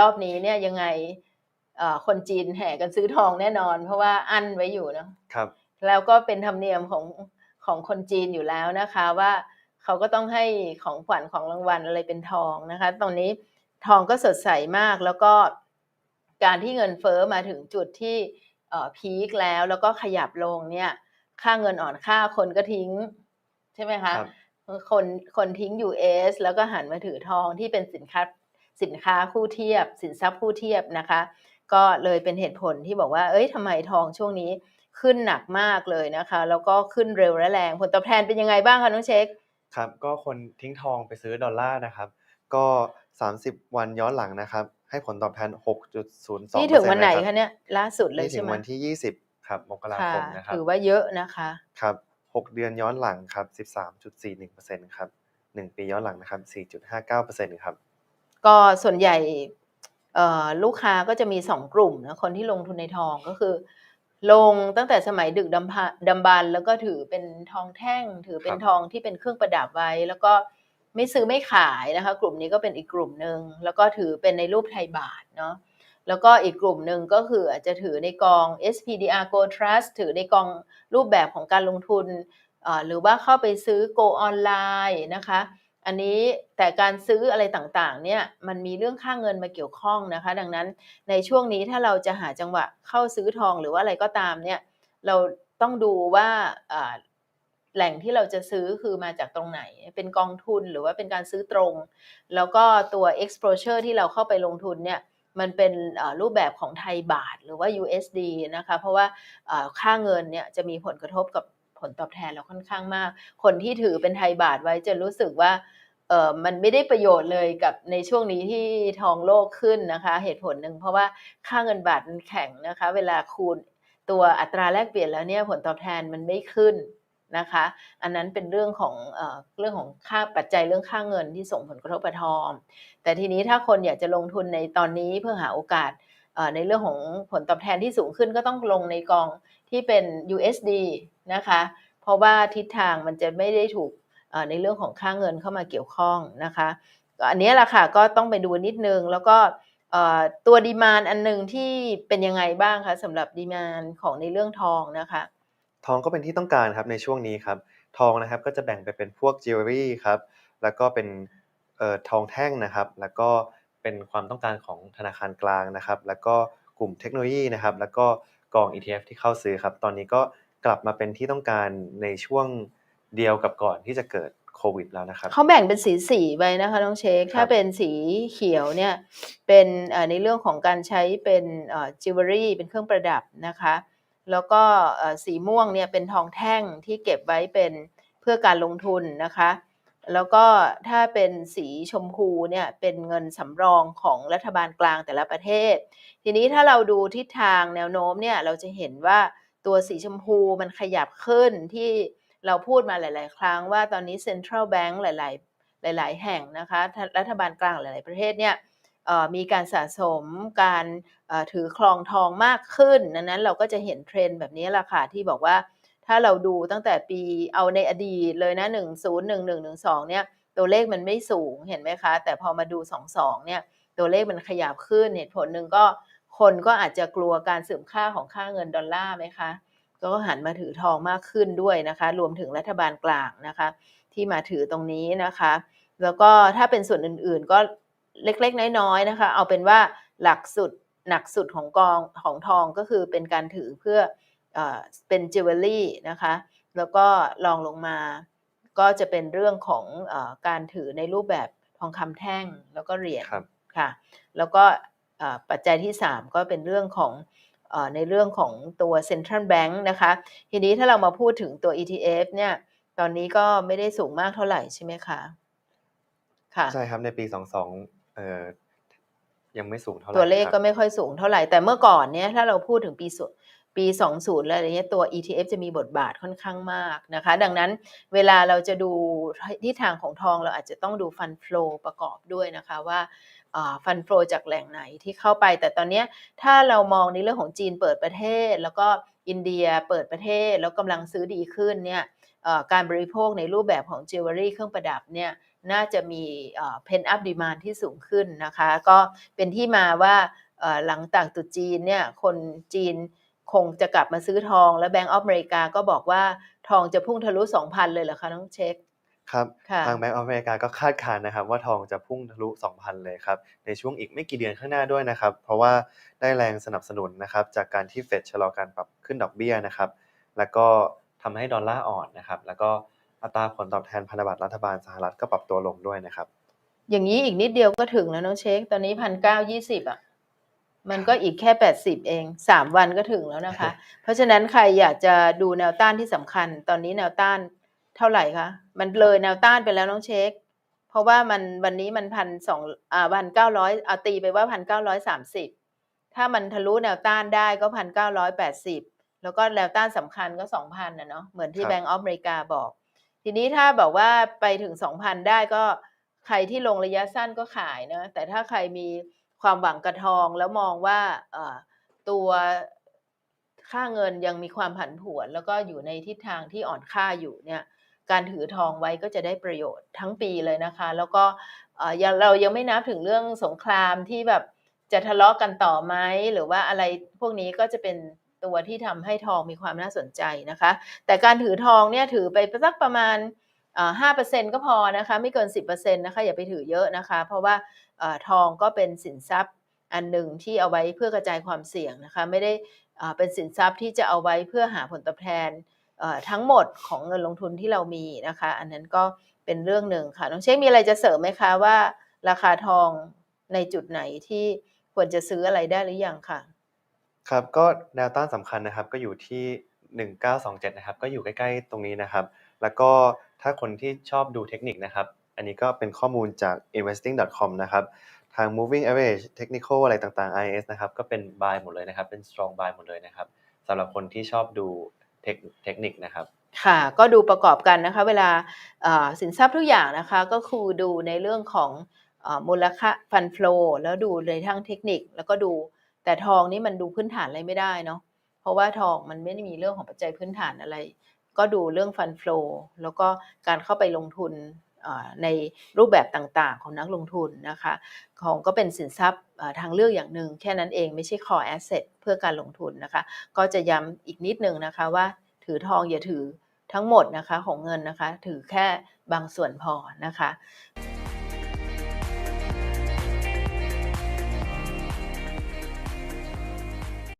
รอบนี้เนี่ยยังไงเอ่อคนจีนแห่กันซื้อทองแน่นอน เพราะว่าอั้นไว้อยู่เนาะครับ แล้วก็เป็นธรรมเนียมของของคนจีนอยู่แล้วนะคะว่าเขาก็ต้องให้ของขวัญของรางวัลอะไรเป็นทองนะคะตอนนี้ทองก็สดใสมากแล้วก็การที่เงินเฟ้อมาถึงจุดที่เอ่อพีคแล้วแล้วก็ขยับลงเนี่ย ค่าเงินอ่อนค่าคนก็ทิ้ง ใช่ไหมคะครับคนคนทิ้ง US แล้วก็หันมาถือทองที่เป็นสินค้า สินค้าคู่เทียบ สินทรัพย์คู่เทียบนะคะ ก็เลยเป็นเหตุผลที่บอกว่า เอ้ยทำไมทองช่วงนี้ขึ้นหนักมากเลยนะคะ แล้วก็ขึ้นเร็วและแรง ผลตอบแทนเป็นยังไงบ้างคะน้องเช็คครับก็คนทิ้งทองไปซื้อดอลลาร์นะครับ ก็ 30 วันย้อนหลังนะครับ ให้ผลตอบแทน 6.02%นี่ถึงวันไหนเลยคะเนี่ยล่าสุดเลยนี่ถึใช่งไหมวันที่ 20 ครับมกราค่ะคมนะครับถือว่าเยอะนะคะครับ6 เดือนย้อนหลังครับ 13.41%ครับ1ปีย้อนหลังนะครับ4.59%ครับ ก็ส่วนใหญ่เอ่อลูกค้าก็จะมีสองกลุ่มนะคนที่ลงทุนในทองก็คือ ลงตั้งแต่สมัยดึกดำพะดำบรรพ์แล้วก็ถือเป็นทองแท่ง ถือเป็นครับทองที่เป็นเครื่องประดับไว้ แล้วก็ไม่ซื้อไม่ขายนะคะ กลุ่มนี้ก็เป็นอีกกลุ่มหนึ่งแล้วก็ถือเป็นในรูปไทยบาทเนาะแล้วก็อีกกลุ่มหนึ่งก็คืออาจจะถือในกอง SPDR Gold Trust ถือในกองรูปแบบของการลงทุนเอ่อหรือว่าเข้าไปซื้อ Go ออนไลน์นะคะ อันนี้แต่การซื้ออะไรต่างๆ เนี่ยมันมีเรื่องค่าเงินมาเกี่ยวข้องนะคะ ดังนั้นในช่วงนี้ถ้าเราจะหาจังหวะเข้าซื้อทองหรือว่าอะไรก็ตามเนี่ยเราต้องดูว่าแหล่งที่เราจะซื้อคือมาจากตรงไหน เป็นกองทุนหรือว่าเป็นการซื้อตรง แล้วก็ตัว exposure ที่เราเข้าไปลงทุนเนี่ยมันเป็นรูปแบบของไทยบาทหรือว่า USD นะคะ เพราะว่าค่าเงินเนี่ยจะมีผลกระทบกับ ลตอบแทนเราค่อนข้างมาก คนที่ถือเป็นไทยบาทไว้จะรู้สึกว่าเออมันไม่ได้ประโยชน์เลยกับในช่วงนี้ที่ทองโลกขึ้นนะคะ เหตุผลหนึ่งเพราะว่าค่าเงินบาทมันแข็งนะคะ เวลาคูณตัวอัตราแลกเปลี่ยนแล้วเนี่ยผลตอบแทนมันไม่ขึ้นนะคะ อันนั้นเป็นเรื่องของเออเรื่องของค่าปัจจัยเรื่องค่าเงินที่ส่งผลกระทบกับทอง แต่ทีนี้ถ้าคนอยากจะลงทุนในตอนนี้เพื่อหาโอกาสในเรื่องของผลตอบแทนที่สูงขึ้นก็ต้องลงในกองที่เป็น USD นะคะ เพราะว่าทิศทางมันจะไม่ได้ถูกในเรื่องของค่าเงินเข้ามาเกี่ยวข้องนะคะอันนี้แหละค่ะก็ต้องไปดูนิดนึง แล้วก็ตัวดีมานอันหนึ่งที่เป็นยังไงบ้างคะสำหรับดีมานของในเรื่องทองนะคะ ทองก็เป็นที่ต้องการครับในช่วงนี้ครับ ทองนะครับก็จะแบ่งไปเป็นพวกจิวเวลรี่ครับแล้วก็เป็นออทองแท่งนะครับ แล้วก็เป็นความต้องการของธนาคารกลางนะครับ แล้วก็กลุ่มเทคโนโลยีนะครับ แล้วก็กอง ETF ที่เข้าซื้อครับ ตอนนี้ก็ กลับมาเป็นที่ต้องการในช่วงเดียวกับก่อนที่จะเกิดโควิดแล้วนะครับเขาแบ่งเป็นสีสีๆไปนะคะน้องเชคครับถ้าเป็นสีเขียวเนี่ยเป็นเอ่อในเรื่องของการใช้เป็นจิวเวลรี่เป็นเครื่องประดับนะคะ แล้วก็เอ่อสีม่วงเนี่ยเป็นทองแท่งที่เก็บไว้เป็นเพื่อการลงทุนนะคะ แล้วก็ถ้าเป็นสีชมพูเนี่ยเป็นเงินสำรองของรัฐบาลกลางแต่ละประเทศ ทีนี้ถ้าเราดูทิศทางแนวโน้มเนี่ยเราจะเห็นว่า ตัวสีชมพูมันขยับขึ้นที่เราพูดมาหลาย ๆ ครั้งว่าตอนนี้ central bank หลาย ๆ หลาย ๆ แห่งนะคะ รัฐบาลกลางหลาย ๆ ประเทศเนี่ยมีการสะสมการถือครองทองมากขึ้นดังนั้นเราก็จะเห็นเทรนด์แบบนี้แหละค่ะที่บอกว่าถ้าเราดูตั้งแต่ปีเอาในอดีตเลยนะ1 0 1 1 1 2เนี่ยตัวเลขมันไม่สูงเห็นไหมคะ แต่พอมาดู 2 2เนี่ยตัวเลขมันขยับขึ้นเหตุผลหนึ่งก็ คนก็อาจจะกลัวการเสื่อมค่าของค่าเงินดอลลาร์ไหมคะก็หันมาถือทองมากขึ้นด้วยนะคะ รวมถึงรัฐบาลกลางนะคะ ที่มาถือตรงนี้นะคะ แล้วก็ถ้าเป็นส่วนอื่นๆก็เล็กๆ น้อยๆนะคะ เอาเป็นว่าหลักสุดหนักสุดของกองของทองก็คือเป็นการถือเพื่อเออเป็นจิวเวลรี่นะคะ แล้วก็ลองลงมาก็จะเป็นเรื่องของเออการถือในรูปแบบทองคำแท่งแล้วก็เหรียญครับค่ะ แล้วก็เอ่อ ปัจจัยที่ 3 ก็เป็นเรื่องของเออในเรื่องของตัว Central Bank นะคะ ทีนี้ถ้าเรามาพูดถึงตัว ETF เนี่ย ตอนนี้ก็ไม่ได้สูงมากเท่าไหร่ใช่ไหมคะ ค่ะ ใช่ครับในปี 22เอ่อยังไม่สูงเท่าไหร่ ตัวเลขครับก็ไม่ค่อยสูงเท่าไหร่ แต่เมื่อก่อนเนี่ยถ้าเราพูดถึงปีสุปี 20 แล้วอะไรเงี้ยตัว ETF จะมีบทบาทค่อนข้างมากนะคะ ดังนั้นเวลาเราจะดูทิศทางของทองเราอาจจะต้องดูฟันฟล w ประกอบด้วยนะคะว่า ฟันฟล w จากแหล่งไหนที่เข้าไป แต่ตอนนี้ถ้าเรามองในเรื่องของจีนเปิดประเทศ แล้วก็อินเดียเปิดประเทศแล้วกำลังซื้อดีขึ้นเนี่ยการบริโภคในรูปแบบของจิวเวลรี่เครื่องประดับเนี่ยน่าจะมีเพนอัพดีมานที่สูงขึ้นนะคะ ก็เป็นที่มาว่าหลังจากตรุษจีนเนี่ยคนจีนคงจะกลับมาซื้อทอง และแบงก์ออฟอเมริกาก็บอกว่าทองจะพุ่งทะลุ 2,000 เลยเหรอคะน้องเช็ค ครับค่ะทางแบงก์ออฟอเมริกาก็คาดการณ์นะครับ ว่าทองจะพุ่งทะลุ 2,000 เลยครับ ในช่วงอีกไม่กี่เดือนข้างหน้าด้วยนะครับ เพราะว่าได้แรงสนับสนุนนะครับจากการที่เฟดชะลอการปรับขึ้นดอกเบี้ยนะครับ แล้วก็ทำให้ดอลลาร์อ่อนนะครับ แล้วก็อัตราผลตอบแทนพันธบัตรรัฐบาลสหรัฐก็ปรับตัวลงด้วยนะครับ อย่างนี้อีกนิดเดียวก็ถึงแล้วน้องเช็ค ตอนนี้พันเก้ายี่สิบอะมันก็อีกแค่แปดสิบเองสามวันก็ถึงแล้วนะคะ เพราะฉะนั้นใครอยากจะดูแนวต้านที่สำคัญ ตอนนี้แนวต้าน เท่าไหร่คะมันเลยแนวต้านไปแล้วน้องเช็ค เพราะว่ามันวันนี้มันพันสองอ่าพันเก้าร้อยเอาตีไปว่าพันเก้าร้อยสามสิบถ้ามันทะลุแนวต้านได้ก็พันเก้าร้อยแปดสิบแล้วก็แนวต้านสำคัญก็สองพันนะเนาะเหมือนที่ครับแบงก์ออฟอเมริกาบอก ทีนี้ถ้าบอกว่าไปถึงสองพันได้ก็ใครที่ลงระยะสั้นก็ขายนะแต่ถ้าใครมีความหวังกระทองแล้วมองว่าเอ่อตัวค่าเงินยังมีความผันผวน แล้วก็อยู่ในทิศทางที่อ่อนค่าอยู่เนี่ย การถือทองไว้ก็จะได้ประโยชน์ทั้งปีเลยนะคะ แล้วก็เอ่อยังเรายังไม่นับถึงเรื่องสงครามที่แบบจะทะเลาะกันต่อไหมหรือว่าอะไรพวกนี้ก็จะเป็นตัวที่ทำให้ทองมีความน่าสนใจนะคะ แต่การถือทองเนี่ยถือไปสักประมาณห้าเปอร์เซ็นก็พอนะคะ ไม่เกินสิบเปอร์เซ็นต์นะคะ อย่าไปถือเยอะนะคะ เพราะว่าอทองก็เป็นสินทรัพย์อันหนึ่งที่เอาไว้เพื่อกระจายความเสี่ยงนะคะ ไม่ได้เป็นสินทรัพย์ที่จะเอาไว้เพื่อหาผลตอบแทน ทั้งหมดของเงินลงทุนที่เรามีนะคะ อันนั้นก็เป็นเรื่องหนึ่งค่ะน้องเชคมีอะไรจะเสริมไหมคะว่า ราคาทองในจุดไหนที่ควรจะซื้ออะไรได้หรือยังค่ะ ครับก็แนวต้านสำคัญนะครับก็อยู่ที่ 1927 นะครับ ก็อยู่ใกล้ๆตรงนี้นะครับ แล้วก็ถ้าคนที่ชอบดูเทคนิคนะครับ อันนี้ก็เป็นข้อมูลจาก investing.com นะครับทาง moving average technical อะไรต่างๆ IS นะครับ ก็เป็น buy หมดเลยนะครับ เป็น strong buy หมดเลยนะครับสำหรับคนที่ชอบดู เทคนิคนะครับค่ะก็ดูประกอบกันนะคะ เวลาสินทรัพย์ทุกอย่างนะคะก็คือดูในเรื่องของอมูลค่าฟันฟลอแล้วดูในทั้งเทคนิคแล้วก็ดูแต่ทองนี่มันดูพื้นฐานอะไรไม่ได้เนาะเพราะว่าทองมันไม่ได้มีเรื่องของปัจจัยพื้นฐานอะไร ก็ดูเรื่องฟันฟลอแล้วก็การเข้าไปลงทุน ในรูปแบบต่างๆ ของนักลงทุนนะคะ ของก็เป็นสินทรัพย์ทางเลือกอย่างหนึ่งแค่นั้นเองไม่ใช่ core asset เพื่อการลงทุนนะคะ ก็จะย้ำอีกนิดนึงนะคะว่าถือทองอย่าถือทั้งหมดนะคะของเงินนะคะ ถือแค่บางส่วนพอนะคะ